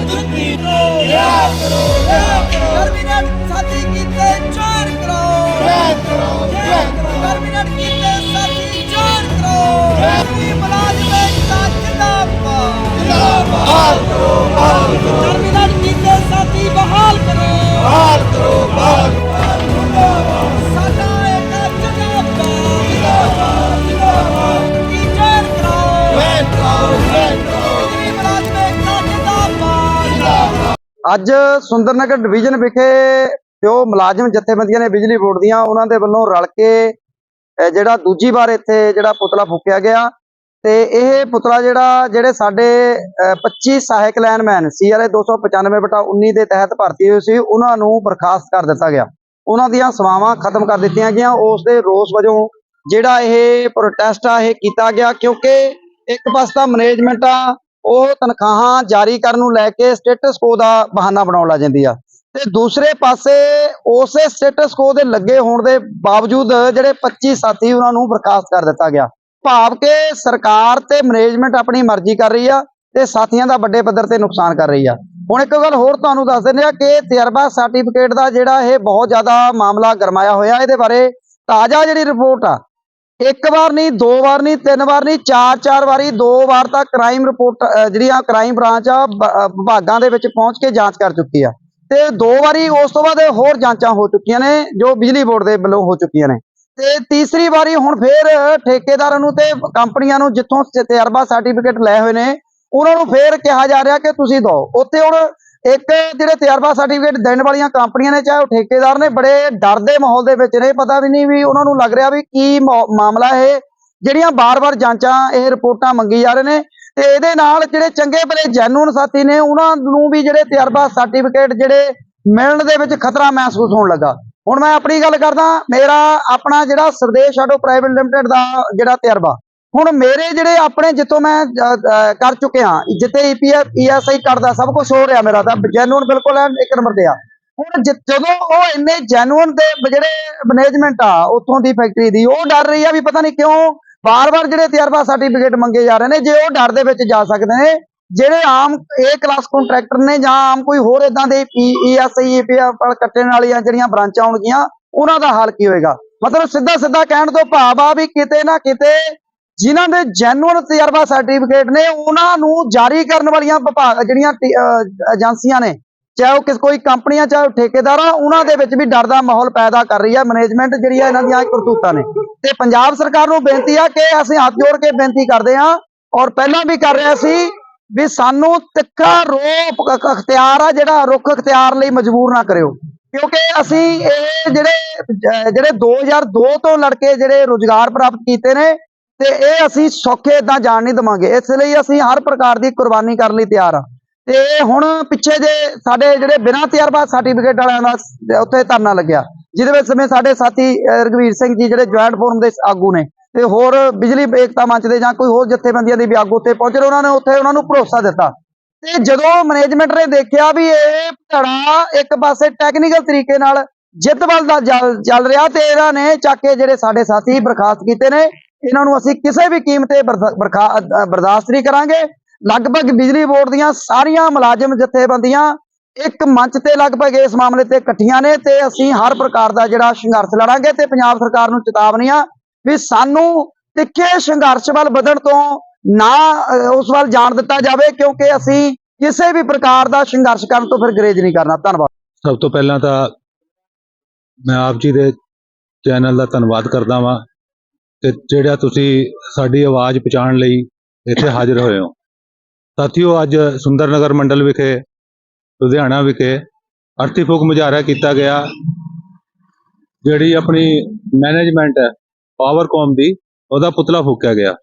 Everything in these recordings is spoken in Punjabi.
ਜੁੱਤੀ ਨੂੰ ਕਰੋ ਰਿਆ ਕਰੋ ਟਰਮੀਨਲ ਸਾਥੀ ਕੀਤੇ ਚਾਰ ਕਰੋ ਰਿਆ ਕਰੋ ਰਿਆ ਕਰੋ ਟਰਮੀਨਲ ਕੀਤੇ ਅੱਜ ਸੁੰਦਰਨਗਰ ਡਿਵੀਜ਼ਨ ਵਿਖੇ ਜੋ ਮੁਲਾਜ਼ਮ ਜਥੇਬੰਦੀਆਂ ਨੇ ਬਿਜਲੀ ਬੋਰਡ ਦੀਆਂ, ਉਹਨਾਂ ਦੇ ਵੱਲੋਂ ਰਲ ਕੇ ਜਿਹੜਾ ਦੂਜੀ ਵਾਰ ਇੱਥੇ ਜਿਹੜਾ ਪੁਤਲਾ ਫੂਕਿਆ ਗਿਆ ਤੇ ਇਹ ਪੁਤਲਾ ਜਿਹੜਾ, ਜਿਹੜੇ ਸਾਡੇ, ਅਹ 25 ਸਹਾਇਕ ਲਾਈਨਮੈਨ ਸੀਆਰਏ 295 ਬਟਾ 19 ਦੇ ਤਹਿਤ ਭਰਤੀ ਹੋਈ ਸੀ, ਉਹਨਾਂ ਨੂੰ ਬਰਖਾਸਤ ਕਰ ਦਿੱਤਾ ਗਿਆ। ਉਹਨਾਂ ਦੀਆਂ ਸੇਵਾਵਾਂ ਖਤਮ ਕਰ ਦਿੱਤੀਆਂ ਗਈਆਂ। ਉਸ ਦੇ ਰੋਸ ਵਜੋਂ ਜਿਹੜਾ ਇਹ ਪ੍ਰੋਟੈਸਟ ਆ, ਇਹ ਕੀਤਾ ਗਿਆ ਕਿਉਂਕਿ ਇੱਕ ਪਾਸੇ ਤਾਂ ਮੈਨੇਜਮੈਂਟ ਆ ਉਹ ਤਨਖਾਹਾਂ ਜਾਰੀ ਕਰਨ ਨੂੰ ਲੈ ਕੇ ਸਟੇਟਸ ਕੋ ਦਾ ਬਹਾਨਾ ਬਣਾਉਣ ਲੱਗ ਜਾਂਦੀ ਆ। ਤੇ ਦੂਸਰੇ ਪਾਸੇ ਉਸੇ ਸਟੇਟਸ ਕੋ ਦੇ ਲੱਗੇ ਹੋਣ ਦੇ ਬਾਵਜੂਦ ਜਿਹੜੇ 25 ਸਾਥੀ ਉਹਨਾਂ ਨੂੰ ਬਰਖਾਸਤ ਕਰ ਦਿੱਤਾ ਗਿਆ। ਭਾਵ ਕਿ ਸਰਕਾਰ ਤੇ ਮੈਨੇਜਮੈਂਟ ਆਪਣੀ ਮਰਜ਼ੀ ਕਰ ਰਹੀ ਆ ਤੇ ਸਾਥੀਆਂ ਦਾ ਵੱਡੇ ਪੱਧਰ ਤੇ ਨੁਕਸਾਨ ਕਰ ਰਹੀ ਆ। ਹੁਣ ਇੱਕ ਗੱਲ ਹੋਰ ਤੁਹਾਨੂੰ ਦੱਸ ਦਿੰਦੇ ਆ ਕਿ ਤਜਰਬਾ ਸਰਟੀਫਿਕੇਟ ਦਾ ਜਿਹੜਾ ਇਹ ਬਹੁਤ ਜ਼ਿਆਦਾ ਮਾਮਲਾ ਗਰਮਾਇਆ ਹੋਇਆ, ਇਹਦੇ ਬਾਰੇ ਤਾਜ਼ਾ ਜਿਹੜੀ ਰਿਪੋਰਟ ਆ ਇੱਕ ਵਾਰ ਨਹੀਂ, ਦੋ ਵਾਰ ਨਹੀਂ, ਤਿੰਨ ਵਾਰ ਨਹੀਂ, ਚਾਰ ਚਾਰ ਵਾਰੀ, ਦੋ ਵਾਰ ਤਾਂ ਕ੍ਰਾਈਮ ਰਿਪੋਰਟ ਜਿਹੜੀਆਂ ਕ੍ਰਾਈਮ ਬ੍ਰਾਂਚ ਆ ਵਿਭਾਗਾਂ ਦੇ ਵਿੱਚ ਪਹੁੰਚ ਕੇ ਜਾਂਚ ਕਰ ਚੁੱਕੀ ਆ। ਤੇ ਦੋ ਵਾਰੀ ਉਸ ਤੋਂ ਬਾਅਦ ਹੋਰ ਜਾਂਚਾਂ ਹੋ ਚੁੱਕੀਆਂ ਨੇ, ਜੋ ਬਿਜਲੀ ਬੋਰਡ ਦੇ ਵੱਲੋਂ ਹੋ ਚੁੱਕੀਆਂ ਨੇ। ਤੇ ਤੀਸਰੀ ਵਾਰੀ ਹੁਣ ਫੇਰ ਠੇਕੇਦਾਰਾਂ ਨੂੰ ਤੇ ਕੰਪਨੀਆਂ ਨੂੰ ਜਿੱਥੋਂ ਤਜਰਬਾ ਸਰਟੀਫਿਕੇਟ ਲਏ ਹੋਏ ਨੇ, ਉਹਨਾਂ ਨੂੰ ਫੇਰ ਕਿਹਾ ਜਾ ਰਿਹਾ ਕਿ ਤੁਸੀਂ ਦਿਓ। ਉੱਥੇ ਹੁਣ ਇੱਕ ਜਿਹੜੇ ਤਜਰਬਾ ਸਰਟੀਫਿਕੇਟ ਦੇਣ ਵਾਲੀਆਂ ਕੰਪਨੀਆਂ ਨੇ, ਚਾਹੇ ਉਹ ਠੇਕੇਦਾਰ ਨੇ, ਬੜੇ ਡਰ ਦੇ ਮਾਹੌਲ ਦੇ ਵਿੱਚ ਨੇ, ਪਤਾ ਵੀ ਨਹੀਂ ਵੀ ਉਹਨਾਂ ਨੂੰ ਲੱਗ ਰਿਹਾ ਵੀ ਕੀ ਮਾ- ਮਾਮਲਾ ਇਹ। ਜਿਹੜੀਆਂ ਬਾਰ-ਬਾਰ ਜਾਂਚਾਂ, ਇਹ ਰਿਪੋਰਟਾਂ ਮੰਗੀ ਜਾ ਰਹੇ ਨੇ ਤੇ ਇਹਦੇ ਨਾਲ ਜਿਹੜੇ ਚੰਗੇ ਭਲੇ ਜੈਨੂਨ ਸਾਥੀ ਨੇ, ਉਹਨਾਂ ਨੂੰ ਵੀ ਜਿਹੜੇ ਤਜਰਬਾ ਸਰਟੀਫਿਕੇਟ ਜਿਹੜੇ ਮਿਲਣ ਦੇ ਵਿੱਚ ਖਤਰਾ ਮਹਿਸੂਸ ਹੋਣ ਲੱਗਾ। ਹੁਣ ਮੈਂ ਆਪਣੀ ਗੱਲ ਕਰਦਾ, ਮੇਰਾ ਆਪਣਾ ਜਿਹੜਾ ਸਰਦੇਸ਼ ਆਟੋ ਪ੍ਰਾਈਵੇਟ ਲਿਮਟਿਡ ਦਾ ਜਿਹੜਾ ਤਜਰਬਾ ਹੁਣ ਮੇਰੇ ਜਿਹੜੇ ਆਪਣੇ ਜਿੱਥੋਂ ਮੈਂ ਕਰ ਚੁੱਕਿਆ ਜਿੱਥੇ E ਈਪੀਐਫ ਈਐਸਆਈ ਕਰਦਾ ਸਭ ਕੁਝ ਹੋ ਰਿਹਾ ਮੇਰਾ ਤਾਂ ਜੈਨੂਨ ਬਿਲਕੁਲ ਇੱਕ ਨੰਬਰ ਤੇ ਆ। ਹੁਣ ਜਦੋਂ ਉਹ ਇੰਨੇ ਜੈਨੂਨ ਤੇ ਜਿਹੜੇ ਮੈਨੇਜਮੈਂਟ ਆ, ਉੱਥੋਂ ਦੀ ਫੈਕਟਰੀ ਦੀ, ਉਹ ਡਰ ਰਹੀ ਆ ਵੀ ਪਤਾ ਨਹੀਂ ਕਿਉਂ ਵਾਰ ਵਾਰ ਜਿਹੜੇ ਤਜਰਬਾ ਸਰਟੀਫਿਕੇਟ ਮੰਗੇ ਜਾ ਰਹੇ ਨੇ, ਜੇ ਉਹ ਡਰ ਦੇ ਵਿੱਚ ਜਾ ਸਕਦੇ ਨੇ, ਜਿਹੜੇ ਆਮ ਏ ਕਲਾਸ ਕੰਟਰੈਕਟਰ ਨੇ ਜਾਂ ਆਮ ਕੋਈ ਹੋਰ ਇਦਾਂ ਦੇ ਈਐਸਆਈ ਈਪੀਐਫ ਕੱਟਣ ਵਾਲੀਆਂ ਜਿਹੜੀਆਂ ਬ੍ਰਾਂਚਾਂ ਹੋਣਗੀਆਂ ਉਹਨਾਂ ਦਾ ਹਾਲ ਕੀ ਹੋਏਗਾ? ਮਤਲਬ ਸਿੱਧਾ ਸਿੱਧਾ ਕਹਿਣ ਤੋਂ ਭਾਵ ਆ ਵੀ ਕਿਤੇ ਨਾ ਕਿਤੇ ਜਿਨ੍ਹਾਂ ਦੇ ਜੈਨੂਅਨ ਤਜਰਬਾ ਸਰਟੀਫਿਕੇਟ ਨੇ, ਉਹਨਾਂ ਨੂੰ ਜਾਰੀ ਕਰਨ ਵਾਲੀਆਂ ਵਿਭਾਗ ਜਿਹੜੀਆਂ ਏਜੰਸੀਆਂ ਨੇ, ਚਾਹੇ ਉਹ ਕਿਸ, ਕੋਈ ਕੰਪਨੀਆਂ, ਚਾਹੇ ਉਹ ਠੇਕੇਦਾਰ ਆ ਉਹਨਾਂ ਦੇ ਵਿੱਚ ਵੀ ਡਰ ਦਾ ਮਾਹੌਲ ਪੈਦਾ ਕਰ ਰਹੀ ਹੈ ਮੈਨੇਜਮੈਂਟ ਜਿਹੜੀ ਆ, ਇਹਨਾਂ ਦੀਆਂ ਕਰਤੂਤਾਂ ਨੇ। ਤੇ ਪੰਜਾਬ ਸਰਕਾਰ ਨੂੰ ਬੇਨਤੀ ਆ ਕਿ ਅਸੀਂ ਹੱਥ ਜੋੜ ਕੇ ਬੇਨਤੀ ਕਰਦੇ ਹਾਂ ਔਰ ਪਹਿਲਾਂ ਵੀ ਕਰ ਰਿਹਾ ਸੀ ਵੀ ਸਾਨੂੰ ਤਿੱਖਾ ਰੋਪ ਅਖਤਿਆਰ ਆ, ਜਿਹੜਾ ਰੁੱਖ ਅਖਤਿਆਰ ਲਈ ਮਜਬੂਰ ਨਾ ਕਰਿਓ। ਕਿਉਂਕਿ ਅਸੀਂ ਇਹ ਜਿਹੜੇ, ਅਹ, ਜਿਹੜੇ 2002 ਤੋਂ ਲੜਕੇ ਜਿਹੜੇ ਰੋਜ਼ਗਾਰ ਪ੍ਰਾਪਤ ਕੀਤੇ ਨੇ ਤੇ ਇਹ ਅਸੀਂ ਸੌਖੇ ਇਦਾਂ ਜਾਣ ਨਹੀਂ ਦਵਾਂਗੇ। ਇਸ ਲਈ ਅਸੀਂ ਹਰ ਪ੍ਰਕਾਰ ਦੀ ਕੁਰਬਾਨੀ ਕਰਨ ਲਈ ਤਿਆਰ ਆ। ਤੇ ਹੁਣ ਪਿੱਛੇ ਜੇ ਸਾਡੇ ਜਿਹੜੇ ਬਿਨਾਂ ਤਜਰਬਾ ਸਰਟੀਫਿਕੇਟ ਵਾਲਿਆਂ ਦਾ ਉੱਥੇ ਧਰਨਾ ਲੱਗਿਆ। ਜਿਹਦੇ ਵਿੱਚ ਸਮੇਂ ਸਾਡੇ ਸਾਥੀ ਅਹ, ਰਘਵੀਰ ਸਿੰਘ ਜੀ ਜਿਹੜੇ ਜੁਆਇੰਟ ਫੋਰਮ ਦੇ ਆਗੂ ਨੇ ਤੇ ਹੋਰ ਬਿਜਲੀ ਏਕਤਾ ਮੰਚ ਦੇ ਜਾਂ ਕੋਈ ਹੋਰ ਜਥੇਬੰਦੀਆਂ ਦੇ ਵੀ ਆਗੂ ਉੱਥੇ ਪਹੁੰਚੇ ਨੇ, ਉਹਨਾਂ ਨੇ ਉੱਥੇ ਉਹਨਾਂ ਨੂੰ ਭਰੋਸਾ ਦਿੱਤਾ। ਤੇ ਜਦੋਂ ਮੈਨੇਜਮੈਂਟ ਨੇ ਦੇਖਿਆ ਵੀ ਇਹ ਧੜਾ ਇੱਕ ਪਾਸੇ ਟੈਕਨੀਕਲ ਤਰੀਕੇ ਨਾਲ ਜਿੱਤ ਵੱਲ ਦਾ ਚੱਲ ਚੱਲ ਰਿਹਾ ਤੇ ਇਹਨਾਂ ਨੇ ਚੱਕ ਕੇ ਜਿਹੜੇ ਸਾਡੇ ਸਾਥੀ ਬਰਖਾਸਤ ਕੀਤੇ ਨੇ ਇਹਨਾਂ ਨੂੰ ਅਸੀਂ ਕਿਸੇ ਵੀ ਕੀਮਤ ਤੇ ਬਰਦਾ- ਬਰਖਾ ਬਰਦਾਸ਼ਤ ਨਹੀਂ ਕਰਾਂਗੇ। ਲਗਭਗ ਬਿਜਲੀ ਬੋਰਡ ਦੀਆਂ ਸਾਰੀਆਂ ਮੁਲਾਜ਼ਮ ਜਥੇਬੰਦੀਆਂ ਇੱਕ ਮੰਚ ਤੇ ਲਗਭਗ ਇਸ ਮਾਮਲੇ ਤੇ ਇਕੱਠੀਆਂ ਨੇ ਤੇ ਅਸੀਂ ਹਰ ਪ੍ਰਕਾਰ ਦਾ ਜਿਹੜਾ ਸੰਘਰਸ਼ ਲੜਾਂਗੇ ਤੇ ਪੰਜਾਬ ਸਰਕਾਰ ਨੂੰ ਚੇਤਾਵਨੀਆਂ ਵੀ ਸਾਨੂੰ ਤਿੱਖੇ ਸੰਘਰਸ਼ ਵੱਲ ਵਧਣ ਤੋਂ ਨਾ ਉਸ ਵੱਲ ਜਾਣ ਦਿੱਤਾ ਜਾਵੇ ਕਿਉਂਕਿ ਅਸੀਂ ਕਿਸੇ ਵੀ ਪ੍ਰਕਾਰ ਦਾ ਸੰਘਰਸ਼ ਕਰਨ ਤੋਂ ਫਿਰ ਗਰੇਜ ਨਹੀਂ ਕਰਨਾ। ਧੰਨਵਾਦ। ਸਭ ਤੋਂ ਪਹਿਲਾਂ ਤਾਂ ਮੈਂ ਆਪ ਜੀ ਦੇ ਚੈਨਲ ਦਾ ਧੰਨਵਾਦ ਕਰਦਾ ਵਾਂ। ਤੇ ਜਿਹੜਾ ਤੁਸੀਂ ਸਾਡੀ ਆਵਾਜ਼ ਪਹੁੰਚਾਉਣ ਲਈ ਇੱਥੇ ਹਾਜ਼ਰ ਹੋਏ ਹੋ। ਸਾਥੀਓ, ਅੱਜ ਸੁੰਦਰ ਨਗਰ ਮੰਡਲ ਵਿਖੇ, ਲੁਧਿਆਣਾ ਵਿਖੇ ਅਰਥੀ ਫੂਕ ਮੁਜ਼ਾਹਰਾ ਕੀਤਾ ਗਿਆ, ਜਿਹੜੀ ਆਪਣੀ ਮੈਨੇਜਮੈਂਟ ਹੈ ਪਾਵਰਕੌਮ ਦੀ, ਉਹਦਾ ਪੁਤਲਾ ਫੂਕਿਆ ਗਿਆ।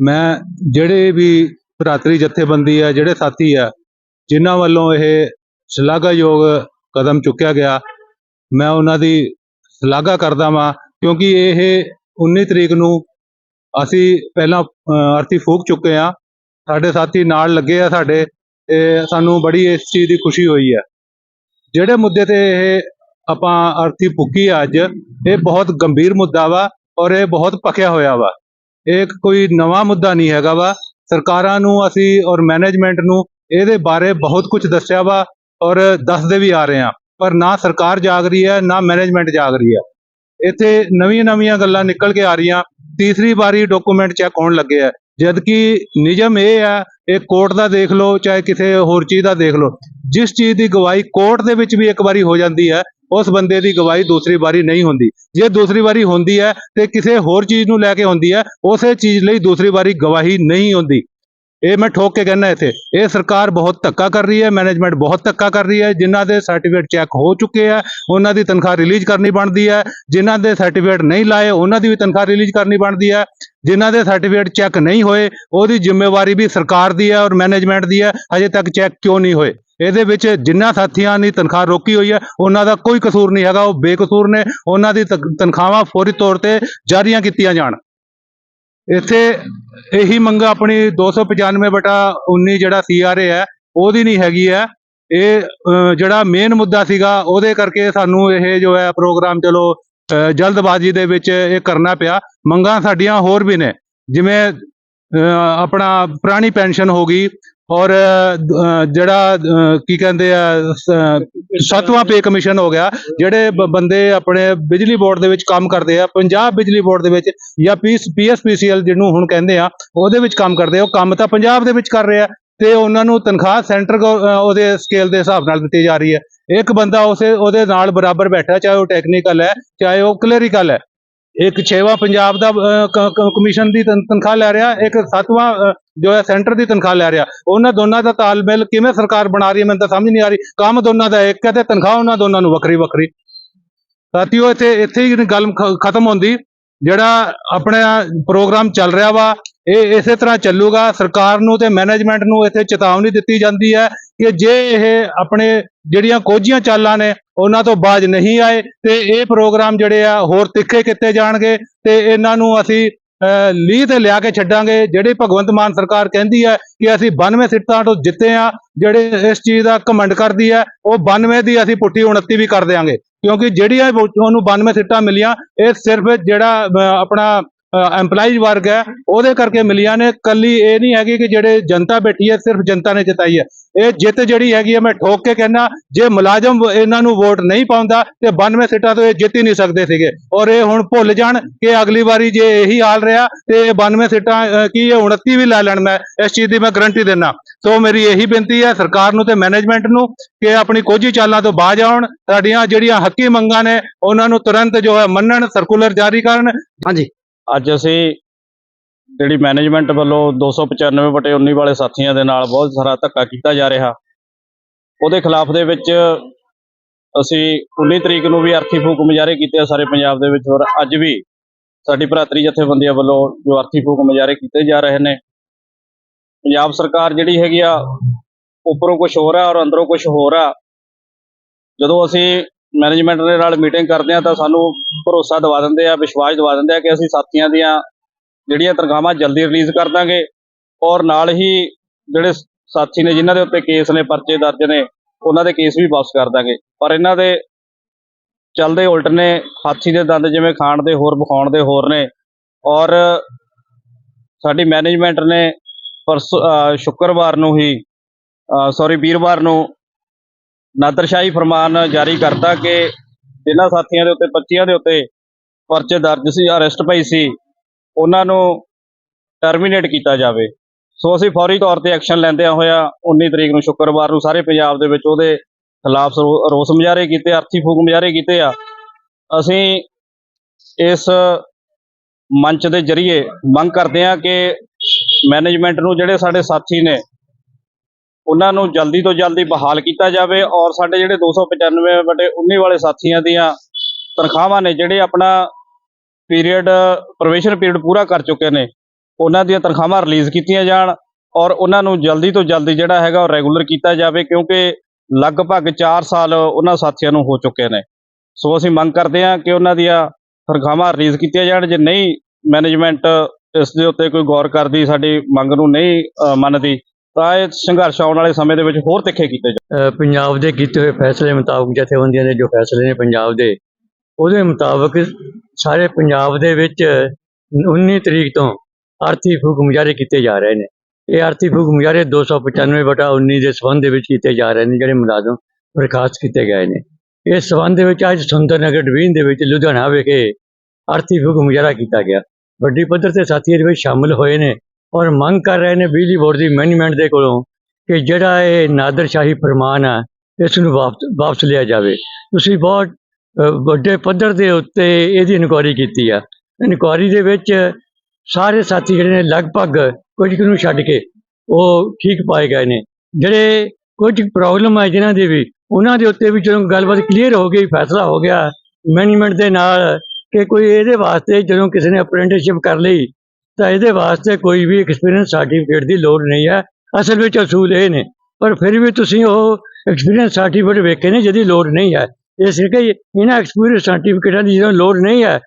ਮੈਂ ਜਿਹੜੇ ਵੀ ਭਰਾਤਰੀ ਜਥੇਬੰਦੀ ਹੈ, ਜਿਹੜੇ ਸਾਥੀ ਹੈ, ਜਿਨ੍ਹਾਂ ਵੱਲੋਂ ਇਹ ਸ਼ਲਾਘਾਯੋਗ ਕਦਮ ਚੁੱਕਿਆ ਗਿਆ, ਮੈਂ ਉਹਨਾਂ ਦੀ ਸ਼ਲਾਘਾ ਕਰਦਾ ਵਾਂ, ਕਿਉਂਕਿ ਇਹ 19 ਤਰੀਕ ਨੂੰ ਅਸੀਂ ਪਹਿਲਾਂ ਅਹ, ਅਰਥੀ ਫੂਕ ਚੁੱਕੇ ਆ ਸਾਡੇ ਸਾਥੀ ਨਾਲ ਲੱਗੇ ਆ ਸਾਡੇ ਤੇ ਸਾਨੂੰ ਬੜੀ ਇਸ ਚੀਜ਼ ਦੀ ਖੁਸ਼ੀ ਹੋਈ ਹੈ ਜਿਹੜੇ ਮੁੱਦੇ ਤੇ ਇਹ ਆਪਾਂ ਅਰਥੀ ਫੂਕੀ ਆ ਅੱਜ ਇਹ ਬਹੁਤ ਗੰਭੀਰ ਮੁੱਦਾ ਵਾ ਔਰ ਇਹ ਬਹੁਤ ਪੱਕਿਆ ਹੋਇਆ ਵਾ। ਇਹ ਕੋਈ ਨਵਾਂ ਮੁੱਦਾ ਨਹੀਂ ਹੈਗਾ ਵਾ। ਸਰਕਾਰਾਂ ਨੂੰ ਅਸੀਂ ਔਰ ਮੈਨੇਜਮੈਂਟ ਨੂੰ ਇਹਦੇ ਬਾਰੇ ਬਹੁਤ ਕੁਝ ਦੱਸਿਆ ਵਾ ਔਰ ਦੱਸਦੇ ਵੀ ਆ ਰਹੇ ਆ ਪਰ ਨਾ ਸਰਕਾਰ ਜਾਗ ਰਹੀ ਹੈ ਨਾ ਮੈਨੇਜਮੈਂਟ ਜਾਗ ਰਹੀ ਹੈ। ਇੱਥੇ ਨਵੀਆਂ ਨਵੀਆਂ ਗੱਲਾਂ ਨਿਕਲ ਕੇ ਆ ਰਹੀਆਂ। ਤੀਸਰੀ ਵਾਰੀ ਡਾਕੂਮੈਂਟ ਚੈੱਕ ਹੋਣ ਲੱਗੇ ਆ। ਜਦ ਕਿ ਨਿਯਮ ਇਹ ਹੈ ਇਹ ਕੋਰਟ ਦਾ ਦੇਖ ਲਓ, ਚਾਹੇ ਕਿਸੇ ਹੋਰ ਚੀਜ਼ ਦਾ ਦੇਖ ਲਓ। ਜਿਸ ਚੀਜ਼ ਦੀ ਗਵਾਹੀ ਕੋਰਟ ਦੇ ਵਿੱਚ ਵੀ ਇੱਕ ਵਾਰੀ ਹੋ ਜਾਂਦੀ ਹੈ, ਉਸ ਬੰਦੇ ਦੀ ਗਵਾਹੀ ਦੂਸਰੀ ਵਾਰੀ ਨਹੀਂ ਹੁੰਦੀ। ਜੇ ਦੂਸਰੀ ਵਾਰੀ ਹੁੰਦੀ ਹੈ ਤੇ ਕਿਸੇ ਹੋਰ ਚੀਜ਼ ਨੂੰ ਲੈ ਕੇ ਹੁੰਦੀ ਹੈ, ਉਸੇ ਚੀਜ਼ ਲਈ ਦੂਸਰੀ ਵਾਰੀ ਗਵਾਹੀ ਨਹੀਂ ਹੁੰਦੀ। ਇਹ ਮੈਂ ਠੋਕ ਕੇ ਕਹਿੰਦਾ ਇੱਥੇ, ਇਹ ਸਰਕਾਰ ਬਹੁਤ ਧੱਕਾ ਕਰ ਰਹੀ ਹੈ ਮੈਨੇਜਮੈਂਟ ਬਹੁਤ ਧੱਕਾ ਕਰ ਰਹੀ ਹੈ, ਜਿਨ੍ਹਾਂ ਦੇ ਸਰਟੀਫਿਕੇਟ ਚੈੱਕ ਹੋ ਚੁੱਕੇ ਆ, ਉਹਨਾਂ ਦੀ ਤਨਖਾਹ ਰਿਲੀਜ਼ ਕਰਨੀ ਬਣਦੀ ਹੈ, ਜਿਨ੍ਹਾਂ ਦੇ ਸਰਟੀਫਿਕੇਟ ਨਹੀਂ ਲਾਏ, ਉਹਨਾਂ ਦੀ ਵੀ ਤਨਖਾਹ ਰਿਲੀਜ਼ ਕਰਨੀ ਬਣਦੀ ਹੈ, ਜਿਨ੍ਹਾਂ ਦੇ ਸਰਟੀਫਿਕੇਟ ਚੈੱਕ ਨਹੀਂ ਹੋਏ, ਉਹਦੀ ਜ਼ਿੰਮੇਵਾਰੀ ਵੀ ਸਰਕਾਰ ਦੀ ਹੈ ਔਰ ਮੈਨੇਜਮੈਂਟ ਦੀ ਹੈ ਅਜੇ ਤੱਕ ਚੈੱਕ ਕਿਉਂ ਨਹੀਂ ਹੋਏ? ਇਹਦੇ ਵਿੱਚ ਜਿਨ੍ਹਾਂ ਸਾਥੀਆਂ ਦੀ ਤਨਖਾਹ ਰੋਕੀ ਹੋਈ ਹੈ, ਉਹਨਾਂ ਦਾ ਕੋਈ ਕਸੂਰ ਨਹੀਂ ਹੈਗਾ, ਉਹ ਬੇਕਸੂਰ ਨੇ, ਉਹਨਾਂ ਦੀ ਤਕ- ਤਨਖਾਹਾਂ ਫੌਰੀ ਤੌਰ ਤੇ ਜਾਰੀਆਂ ਕੀਤੀਆਂ ਜਾਣ। ਇੱਥੇ ਇਹੀ ਮੰਗ ਆਪਣੀ 295 ਬਟਾ 19 ਜਿਹੜਾ ਸੀਆਰਏ ਹੈ ਉਹਦੀ ਨਹੀਂ ਹੈਗੀ ਹੈ। ਇਹ ਜਿਹੜਾ ਮੇਨ ਮੁੱਦਾ ਸੀਗਾ ਉਹਦੇ ਕਰਕੇ ਸਾਨੂੰ ਇਹ ਜੋ ਹੈ ਪ੍ਰੋਗਰਾਮ ਚਲੋ ਅਹ, ਜਲਦਬਾਜ਼ੀ ਦੇ ਵਿੱਚ ਇਹ ਕਰਨਾ ਪਿਆ। ਮੰਗਾਂ ਸਾਡੀਆਂ ਹੋਰ ਵੀ ਨੇ। ਜਿਵੇਂ ਆਪਣਾ ਪੁਰਾਣੀ ਪੈਨਸ਼ਨ ਹੋ ਗਈ ਔਰ ਜਿਹੜਾ ਕੀ ਕਹਿੰਦੇ ਆ ਸੱਤਵਾਂ ਪੇ ਕਮਿਸ਼ਨ ਹੋ ਗਿਆ, ਜਿਹੜੇ ਬ- ਬੰਦੇ ਆਪਣੇ ਬਿਜਲੀ ਬੋਰਡ ਦੇ ਵਿੱਚ ਕੰਮ ਕਰਦੇ ਆ ਪੰਜਾਬ ਬਿਜਲੀ ਬੋਰਡ ਦੇ ਵਿੱਚ ਜਾਂ ਪੀਸ ਪੀਐਸਪੀਸੀਐਲ ਜਿਹਨੂੰ ਹੁਣ ਕਹਿੰਦੇ ਆ, ਉਹਦੇ ਵਿੱਚ ਕੰਮ ਕਰਦੇ ਆ, ਉਹ ਕੰਮ ਤਾਂ ਪੰਜਾਬ ਦੇ ਵਿੱਚ ਕਰ ਰਿਹਾ ਆ ਤੇ ਉਹਨਾਂ ਨੂੰ ਤਨਖਾਹ ਸੈਂਟਰ ਉਹਦੇ ਸਕੇਲ ਦੇ ਹਿਸਾਬ ਨਾਲ ਦਿੱਤੀ ਜਾ ਰਹੀ ਹੈ। ਇੱਕ ਬੰਦਾ ਉਸੇ, ਉਹਦੇ ਨਾਲ ਬਰਾਬਰ ਬੈਠਾ, ਚਾਹੇ ਉਹ ਟੈਕਨੀਕਲ ਹੈ, ਚਾਹੇ ਉਹ ਕਲੈਰੀਕਲ ਹੈ। ਇੱਕ ਛੇਵਾਂ ਪੰਜਾਬ ਦਾ ਕਮਿਸ਼ਨ ਦੀ ਤਨਖਾਹ ਲੈ ਰਿਹਾ, ਇੱਕ ਸੱਤਵਾਂ ਜੋ ਹੈ ਸੈਂਟਰ ਦੀ ਤਨਖਾਹ ਲੈ ਰਿਹਾ। ਉਹਨਾਂ ਦੋਨਾਂ ਦਾ ਤਾਲਮੇਲ ਕਿਵੇਂ ਸਰਕਾਰ ਬਣਾ ਰਹੀ ਹੈ ਮੈਨੂੰ ਤਾਂ ਸਮਝ ਨਹੀਂ ਆ ਰਹੀ। ਕੰਮ ਦੋਨਾਂ ਦਾ ਇੱਕ ਹੈ ਤੇ ਤਨਖਾਹ ਉਹਨਾਂ ਦੋਨਾਂ ਨੂੰ ਵੱਖਰੀ ਵੱਖਰੀ। ਸਾਥੀਓ, ਇੱਥੇ ਇੱਥੇ ਹੀ ਗੱਲ ਖਤਮ ਹੁੰਦੀ। ਜਿਹੜਾ ਆਪਣਾ ਪ੍ਰੋਗਰਾਮ ਚੱਲ ਰਿਹਾ ਵਾ ਇਹ ਇਸੇ ਤਰ੍ਹਾਂ ਚੱਲੂਗਾ। ਸਰਕਾਰ ਨੂੰ ਤੇ ਮੈਨੇਜਮੈਂਟ ਨੂੰ ਇੱਥੇ ਚੇਤਾਵਨੀ ਦਿੱਤੀ ਜਾਂਦੀ ਹੈ ਕਿ ਜੇ ਇਹ ਆਪਣੇ ਜਿਹੜੀਆਂ ਕੋਝੀਆਂ ਚਾਲਾਂ ਨੇ ਉਹਨਾਂ ਤੋਂ ਬਾਜ ਨਹੀਂ ਆਏ ਤੇ ਇਹ ਪ੍ਰੋਗਰਾਮ ਜਿਹੜੇ ਆ ਹੋਰ ਤਿੱਖੇ ਕੀਤੇ ਜਾਣਗੇ ਤੇ ਇਹਨਾਂ ਨੂੰ ਅਸੀਂ ਲੀਹ ਤੇ ਲਿਆ ਕੇ ਛੱਡਾਂਗੇ। ਜਿਹੜੀ ਭਗਵੰਤ ਮਾਨ ਸਰਕਾਰ ਕਹਿੰਦੀ ਹੈ ਕਿ ਅਸੀਂ 92 ਸੀਟਾਂ ਤੋਂ ਜਿੱਤੇ ਆ ਜਿਹੜੇ ਇਸ ਚੀਜ਼ ਦਾ ਕਮੰਡ ਕਰਦੀ ਹੈ ਉਹ 92 ਦੀ ਅਸੀਂ ਪੁੱਠੀ 29 ਵੀ ਕਰ ਦਿਆਂਗੇ। ਕਿਉਂਕਿ ਜਿਹੜੀਆਂ ਵੋ- ਉਹਨੂੰ 92 ਸੀਟਾਂ ਮਿਲੀਆਂ ਇਹ ਸਿਰਫ ਜਿਹੜਾ ਅਹ, ਆਪਣਾ ਐਮਪਲਾਈਜ਼ ਵਰਗ ਹੈ, ਉਹਦੇ ਕਰਕੇ ਮਿਲੀਆਂ ਨੇ। ਕੱਲੀ ਇਹ ਨਹੀਂ ਹੈਗੀ ਕਿ ਜਿਹੜੇ ਜਨਤਾ ਬੈਠੀ ਹੈ, ਸਿਰਫ ਜਨਤਾ ਨੇ ਜਿਤਾਈ ਹੈ। ਇਹ ਜਿੱਤ ਜਿਹੜੀ ਹੈਗੀ ਹੈ ਮੈਂ ਠੋਕ ਕੇ ਕਹਿੰਦਾ, ਜੇ ਮੁਲਾਜ਼ਮ ਇਹਨਾਂ ਨੂੰ ਵੋਟ ਨਹੀਂ ਪਾਉਂਦਾ, ਤੇ 92 ਸੀਟਾਂ ਤੋਂ ਇਹ ਜਿੱਤ ਹੀ ਨਹੀਂ ਸਕਦੇ ਸੀਗੇ। ਔਰ ਇਹ ਹੁਣ ਭੁੱਲ ਜਾਣ ਕਿ ਅਗਲੀ ਵਾਰੀ ਜੇ ਇਹੀ ਹਾਲ ਰਿਹਾ, ਤੇ ਇਹ 92 ਸੀਟਾਂ ਕੀ ਇਹ 29 ਵੀ ਲੈ ਲੈਣ ਮੈਂ, ਇਸ ਚੀਜ਼ ਦੀ ਮੈਂ ਗਰੰਟੀ ਦਿੰਦਾ। ਸੋ ਮੇਰੀ ਇਹੀ ਬੇਨਤੀ ਹੈ, ਸਰਕਾਰ ਨੂੰ ਤੇ ਮੈਨੇਜਮੈਂਟ ਨੂੰ, ਕਿ ਆਪਣੀ ਕੋਝੀ ਚਾਲਾਂ ਤੋਂ ਬਾਜ ਆਉਣ। ਸਾਡੀਆਂ ਜਿਹੜੀਆਂ ਹੱਕੀ ਮੰਗਾਂ ਨੇ, ਉਹਨਾਂ ਨੂੰ ਤੁਰੰਤ ਜੋ ਹੈ ਮੰਨਣ ਸਰਕੂਲਰ ਜਾਰੀ ਕਰਨ। ਹਾਂਜੀ। ਅੱਜ ਅਸੀਂ ਜਿਹੜੀ ਮੈਨੇਜਮੈਂਟ ਵੱਲੋਂ 295 ਬਟੇ 19 ਵਾਲੇ ਸਾਥੀਆਂ ਦੇ ਨਾਲ ਬਹੁਤ ਸਾਰਾ ਧੱਕਾ ਕੀਤਾ ਜਾ ਰਿਹਾ। ਉਹਦੇ ਖਿਲਾਫ ਦੇ ਵਿੱਚ ਅਸੀਂ 19 ਤਰੀਕ ਨੂੰ ਵੀ ਅਰਥੀ ਫੂਕ ਮੁਜ਼ਾਹਰੇ ਕੀਤੇ ਆ ਸਾਰੇ ਪੰਜਾਬ ਦੇ ਵਿੱਚ ਔਰ ਅੱਜ ਵੀ ਸਾਡੀ ਭਰਾਤਰੀ ਜਥੇਬੰਦੀਆਂ ਵੱਲੋਂ ਜੋ ਅਰਥੀ ਫੂਕ ਮੁਜ਼ਾਹਰੇ ਕੀਤੇ ਜਾ ਰਹੇ ਨੇ। ਪੰਜਾਬ ਸਰਕਾਰ ਜਿਹੜੀ ਹੈਗੀ ਆ, ਉੱਪਰੋਂ ਕੁਝ ਹੋਰ ਆ ਔਰ ਅੰਦਰੋਂ ਕੁਝ ਹੋਰ ਆ ਜਦੋਂ ਅਸੀਂ ਮੈਨੇਜਮੈਂਟ ਦੇ ਨਾਲ ਮੀਟਿੰਗ ਕਰਦੇ ਆ ਤਾਂ ਸਾਨੂੰ ਭਰੋਸਾ ਦਿਵਾ ਦਿੰਦੇ ਆ, ਵਿਸ਼ਵਾਸ ਦਿਵਾ ਦਿੰਦੇ ਆ ਕਿ ਅਸੀਂ ਸਾਥੀਆਂ ਦੀਆਂ ਜਿਹੜੀਆਂ ਤਨਖਾਹਾਂ ਜਲਦੀ ਰਿਲੀਜ਼ ਕਰ ਦਾਂਗੇ ਔਰ ਨਾਲ ਹੀ ਜਿਹੜੇ ਸਾਥੀ ਨੇ ਜਿਨ੍ਹਾਂ ਦੇ ਉੱਤੇ ਕੇਸ ਨੇ, ਪਰਚੇ ਦਰਜ ਨੇ, ਉਹਨਾਂ ਦੇ ਕੇਸ ਵੀ ਵਾਪਸ ਕਰ ਦਾਂਗੇ। ਪਰ ਇਹਨਾਂ ਦੇ ਚੱਲਦੇ ਉਲਟ ਨੇ, ਹਾਥੀ ਦੇ ਦੰਦ ਜਿਵੇਂ ਖਾਣ ਦੇ ਹੋਰ, ਵਿਖਾਉਣ ਦੇ ਹੋਰ ਨੇ ਔਰ ਸਾਡੀ ਮੈਨੇਜਮੈਂਟ ਨੇ ਪਰਸ ਸ਼ੁੱਕਰਵਾਰ ਨੂੰ ਹੀ ਸੌਰੀ ਵੀਰਵਾਰ ਨੂੰ ਨਾਦਰਸ਼ਾਹੀ ਫਰਮਾਨ ਜਾਰੀ ਕਰਤਾ ਕਿ ਜਿਨ੍ਹਾਂ ਸਾਥੀਆਂ ਦੇ ਉੱਤੇ 25 ਦੇ ਉੱਤੇ ਪਰਚੇ ਦਰਜ ਸੀ, ਅਰੈਸਟ ਪਈ ਸੀ, ਉਹਨਾਂ ਨੂੰ ਟਰਮੀਨੇਟ ਕੀਤਾ ਜਾਵੇ। ਸੋ ਅਸੀਂ ਫੌਰੀ ਤੌਰ ਤੇ ਐਕਸ਼ਨ ਲੈਂਦਿਆਂ ਹੋਇਆ 19 ਤਰੀਕ ਨੂੰ ਸ਼ੁੱਕਰਵਾਰ ਨੂੰ ਸਾਰੇ ਪੰਜਾਬ ਦੇ ਵਿੱਚ ਉਹਦੇ ਖਿਲਾਫ ਰੋਸ ਮੁਜ਼ਾਹਰੇ ਕੀਤੇ, ਅਰਥੀ ਫੂਕ ਮੁਜ਼ਾਹਰੇ ਕੀਤੇ ਆ। ਅਸੀਂ ਇਸ ਮੰਚ ਦੇ ਜ਼ਰੀਏ ਮੰਗ ਕਰਦੇ ਹਾਂ ਕਿ ਮੈਨੇਜਮੈਂਟ ਨੂੰ ਜਿਹੜੇ ਸਾਡੇ ਸਾਥੀ ਨੇ ਉਹਨਾਂ ਨੂੰ ਜਲਦੀ ਤੋਂ ਜਲਦੀ ਬਹਾਲ ਕੀਤਾ ਜਾਵੇ ਔਰ ਸਾਡੇ ਜਿਹੜੇ 295 ਬਟੇ 19 ਵਾਲੇ ਸਾਥੀਆਂ ਦੀਆਂ ਤਨਖਾਹਾਂ ਨੇ ਜਿਹੜੇ ਆਪਣਾ ਪੀਰੀਅਡ ਪ੍ਰੋਬੇਸ਼ਨ ਪੀਰੀਅਡ ਪੂਰਾ ਕਰ ਚੁੱਕੇ ਨੇ, ਉਹਨਾਂ ਦੀਆਂ ਤਨਖਾਹਾਂ ਰਿਲੀਜ਼ ਕੀਤੀਆਂ ਜਾਣ ਔਰ ਉਹਨਾਂ ਨੂੰ ਜਲਦੀ ਤੋਂ ਜਲਦੀ ਜਿਹੜਾ ਹੈਗਾ ਉਹ ਰੈਗੂਲਰ ਕੀਤਾ ਜਾਵੇ ਕਿਉਂਕਿ ਲਗਭਗ 4 ਸਾਲ ਉਹਨਾਂ ਸਾਥੀਆਂ ਨੂੰ ਹੋ ਚੁੱਕੇ ਨੇ। ਸੋ ਅਸੀਂ ਮੰਗ ਕਰਦੇ ਹਾਂ ਕਿ ਉਹਨਾਂ ਦੀਆਂ ਤਨਖਾਹਾਂ ਰਿਲੀਜ਼ ਕੀਤੀਆਂ ਜਾਣ, ਜੇ ਨਹੀਂ ਮੈਨੇਜਮੈਂਟ ਇਸ ਦੇ ਉੱਤੇ ਕੋਈ ਗੌਰ ਕਰਦੀ, ਸਾਡੀ ਮੰਗ ਨੂੰ ਨਹੀਂ ਮੰਨਦੀ ਤਾਂ ਇਹ ਸੰਘਰਸ਼ ਆਉਣ ਵਾਲੇ ਸਮੇਂ ਦੇ ਵਿੱਚ ਹੋਰ ਤਿੱਖੇ ਕੀਤੇ ਜਾਣ ਪੰਜਾਬ ਦੇ ਕੀਤੇ ਹੋਏ ਫੈਸਲੇ ਮੁਤਾਬਕ, ਜਥੇਬੰਦੀਆਂ ਦੇ ਜੋ ਫੈਸਲੇ ਨੇ ਪੰਜਾਬ ਦੇ, ਉਹਦੇ ਮੁਤਾਬਕ ਸਾਰੇ ਪੰਜਾਬ ਦੇ ਵਿੱਚ 19 ਤਰੀਕ ਤੋਂ ਆਰਥੀ ਫੂਕ ਮੁਜ਼ਾਹਰੇ ਕੀਤੇ ਜਾ ਰਹੇ ਨੇ। ਇਹ ਆਰਥਿਕ ਹੁਕਮ ਮੁਜ਼ਾਹਰੇ 295 ਬਟਾ 19 ਦੇ ਸੰਬੰਧ ਦੇ ਵਿੱਚ ਕੀਤੇ ਜਾ ਰਹੇ ਨੇ, ਜਿਹੜੇ ਮੁਲਾਜ਼ਮ ਬਰਖਾਸਤ ਕੀਤੇ ਗਏ ਨੇ। ਇਸ ਸੰਬੰਧ ਦੇ ਵਿੱਚ ਅੱਜ ਸੁੰਦਰ ਨਗਰ ਡਿਵੀਜ਼ਨ ਦੇ ਵਿੱਚ ਲੁਧਿਆਣਾ ਵਿਖੇ ਆਰਥਿਕ ਹੁਕਮ ਮੁਜ਼ਾਹਰਾ ਕੀਤਾ ਗਿਆ। ਵੱਡੀ ਪੱਧਰ ਤੇ ਸਾਥੀ ਇਹਦੇ ਵਿੱਚ ਸ਼ਾਮਲ ਹੋਏ ਨੇ। ਔਰ ਮੰਗ ਕਰ ਰਹੇ ਨੇ ਬਿਜਲੀ ਬੋਰਡ ਦੀ ਮੈਨੇਜਮੈਂਟ ਦੇ ਕੋਲੋਂ ਕਿ ਜਿਹੜਾ ਇਹ ਨਾਦਰਸ਼ਾਹੀ ਫਰਮਾਨ ਆ, ਇਸ ਨੂੰ ਵਾਪਸ ਵਾਪਸ ਲਿਆ ਜਾਵੇ। ਤੁਸੀਂ ਬਹੁਤ ਵੱਡੇ ਪੱਧਰ ਦੇ ਉੱਤੇ ਇਹਦੀ ਇਨਕੁਆਇਰੀ ਕੀਤੀ ਆ। ਇਨਕੁਆਇਰੀ ਦੇ ਵਿੱਚ ਸਾਰੇ ਸਾਥੀ ਜਿਹੜੇ ਨੇ ਲਗਭਗ ਕੁਝ ਕੁ ਨੂੰ ਛੱਡ ਕੇ ਉਹ ਠੀਕ ਪਾਏ ਗਏ ਨੇ। ਜਿਹੜੇ ਕੁਝ ਪ੍ਰੋਬਲਮ ਆ ਜਿਨ੍ਹਾਂ ਦੇ ਵੀ, ਉਹਨਾਂ ਦੇ ਉੱਤੇ ਵੀ ਜਦੋਂ ਗੱਲਬਾਤ ਕਲੀਅਰ ਹੋ ਗਈ, ਫੈਸਲਾ ਹੋ ਗਿਆ। ਮੈਨੇਜਮੈਂਟ ਦੇ ਨਾਲ ਕਿ ਕੋਈ ਇਹਦੇ ਵਾਸਤੇ ਜਦੋਂ ਕਿਸੇ ਨੇ ਅਪ੍ਰੈਂਟਿਸਸ਼ਿਪ ਕਰ ਲਈ ਤਾਂ ਇਹਦੇ ਵਾਸਤੇ ਕੋਈ ਵੀ ਐਕਸਪੀਰੀਅੰਸ ਸਰਟੀਫਿਕੇਟ ਦੀ ਲੋੜ ਨਹੀਂ ਹੈ। ਅਸਲ ਵਿੱਚ ਅਸੂਲ ਇਹ ਨੇ, ਪਰ ਫਿਰ ਵੀ ਤੁਸੀਂ ਉਹ ਐਕਸਪੀਰੀਅੰਸ ਸਰਟੀਫਿਕੇਟ ਵੇਖੇ ਨੇ ਜਿਹਦੀ ਲੋੜ ਨਹੀਂ ਹੈ। ਇਸ ਕਰਕੇ ਇਹਨਾਂ ਐਕਸਪੀਰੀਅੰਸ ਸਰਟੀਫਿਕੇਟਾਂ ਦੀ ਜਦੋਂ ਲੋੜ ਨਹੀਂ ਹੈ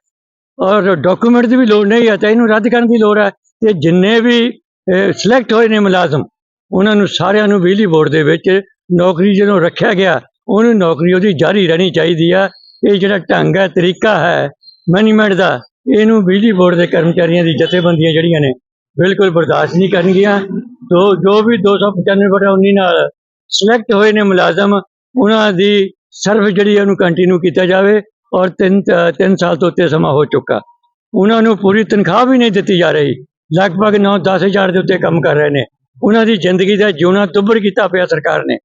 ਔਰ ਡਾਕੂਮੈਂਟ ਦੀ ਵੀ ਲੋੜ ਨਹੀਂ ਹੈ ਤਾਂ ਇਹਨੂੰ ਰੱਦ ਕਰਨ ਦੀ ਲੋੜ ਹੈ। ਤੇ ਜਿੰਨੇ ਵੀ ਸਿਲੈਕਟ ਹੋਏ ਨੇ ਮੁਲਾਜ਼ਮ, ਉਹਨਾਂ ਨੂੰ ਸਾਰਿਆਂ ਨੂੰ ਬਿਜਲੀ ਬੋਰਡ ਦੇ ਵਿੱਚ ਨੌਕਰੀ ਜਦੋਂ ਰੱਖਿਆ ਗਿਆ, ਉਹਨੂੰ ਨੌਕਰੀ ਉਹਦੀ ਜਾਰੀ ਰਹਿਣੀ ਚਾਹੀਦੀ ਆ ਇਹ ਜਿਹੜਾ ਢੰਗ ਹੈ, ਤਰੀਕਾ ਹੈ ਮੈਨੇਜਮੈਂਟ ਦਾ ਇਹਨੂੰ ਬਿਜਲੀ ਬੋਰਡ ਦੇ ਕਰਮਚਾਰੀਆਂ ਦੀ ਜਥੇਬੰਦੀਆਂ ਜਿਹੜੀਆਂ ਨੇ ਬਿਲਕੁਲ ਬਰਦਾਸ਼ਤ ਨਹੀਂ ਕਰਨਗੀਆਂ। ਤੋਂ ਜੋ ਵੀ 295 ਬਟਾ 19 ਨਾਲ ਸਿਲੈਕਟ ਹੋਏ ਨੇ ਮੁਲਾਜ਼ਮ, ਉਹਨਾਂ ਦੀ ਸਰਵਿਸ ਜਿਹੜੀ ਉਹਨੂੰ ਕੰਟੀਨਿਊ ਕੀਤਾ ਜਾਵੇ ਔਰ ਤਿੰਨ ਤਿੰਨ ਸਾਲ ਤੋਂ ਉੱਤੇ ਸਮਾਂ ਹੋ ਚੁੱਕਾ। ਉਹਨਾਂ ਨੂੰ ਪੂਰੀ ਤਨਖਾਹ ਵੀ ਨਹੀਂ ਦਿੱਤੀ ਜਾ ਰਹੀ। ਲਗਭਗ 9-10 ਹਜ਼ਾਰ ਦੇ ਉੱਤੇ ਕੰਮ ਕਰ ਰਹੇ ਨੇ। ਉਹਨਾਂ ਦੀ ਜ਼ਿੰਦਗੀ ਦਾ ਜਿਉਣਾ ਦੁੱਭਰ ਕੀਤਾ ਪਿਆ ਸਰਕਾਰ ਨੇ।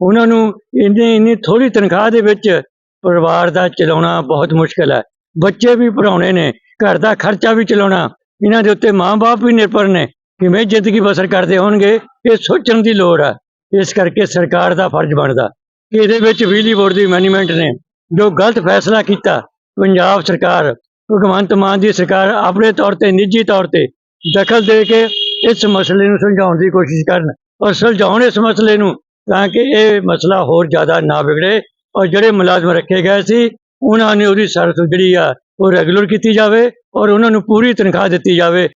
ਉਹਨਾਂ ਨੂੰ ਇੰਨੀ ਇੰਨੀ ਥੋੜੀ ਤਨਖਾਹ ਦੇ ਵਿੱਚ ਪਰਿਵਾਰ ਦਾ ਚਲਾਉਣਾ ਬਹੁਤ ਮੁਸ਼ਕਲ ਹੈ। ਬੱਚੇ ਵੀ ਪੜਾਉਣੇ ਨੇ। ਘਰ ਦਾ ਖਰਚਾ ਵੀ ਚਲਾਉਣਾ। ਇਹਨਾਂ ਦੇ ਉੱਤੇ ਮਾਂ-ਬਾਪ ਵੀ ਨਿਰਭਰ ਨੇ ਕਿਵੇਂ ਜ਼ਿੰਦਗੀ ਬਸਰ ਕਰਦੇ ਹੋਣਗੇ, ਇਹ ਸੋਚਣ ਦੀ ਲੋੜ ਹੈ ਇਸ ਕਰਕੇ ਸਰਕਾਰ ਦਾ ਫਰਜ਼ ਬਣਦਾ। ਕਿ ਇਹਦੇ ਵਿੱਚ ਬਿਜਲੀ ਬੋਰਡ ਦੀ ਮੈਨੇਜਮੈਂਟ ਨੇ ਜੋ ਗਲਤ ਫੈਸਲਾ ਕੀਤਾ, ਪੰਜਾਬ ਸਰਕਾਰ ਭਗਵੰਤ ਮਾਨ ਦੀ ਸਰਕਾਰ ਆਪਣੇ ਤੌਰ ਤੇ, ਨਿੱਜੀ ਤੌਰ ਤੇ ਦਖਲ ਦੇ ਕੇ ਇਸ ਮਸਲੇ ਨੂੰ ਸੁਲਝਾਉਣ ਦੀ ਕੋਸ਼ਿਸ਼ ਕਰਨ ਔਰ ਸੁਲਝਾਉਣ ਇਸ ਮਸਲੇ ਨੂੰ ਤਾਂ ਕਿ ਇਹ ਮਸਲਾ ਹੋਰ ਜ਼ਿਆਦਾ ਨਾ ਵਿਗੜੇ ਔਰ ਜਿਹੜੇ ਮੁਲਾਜ਼ਮ ਰੱਖੇ ਗਏ ਸੀ ਉਹਨਾਂ ਨੇ ਉਹਦੀ ਸਰਵਿਸ ਜਿਹੜੀ ਆ, ਉਹ ਰੈਗੂਲਰ ਕੀਤੀ ਜਾਵੇ ਔਰ ਉਹਨਾਂ ਨੂੰ ਪੂਰੀ ਤਨਖਾਹ ਦਿੱਤੀ ਜਾਵੇ।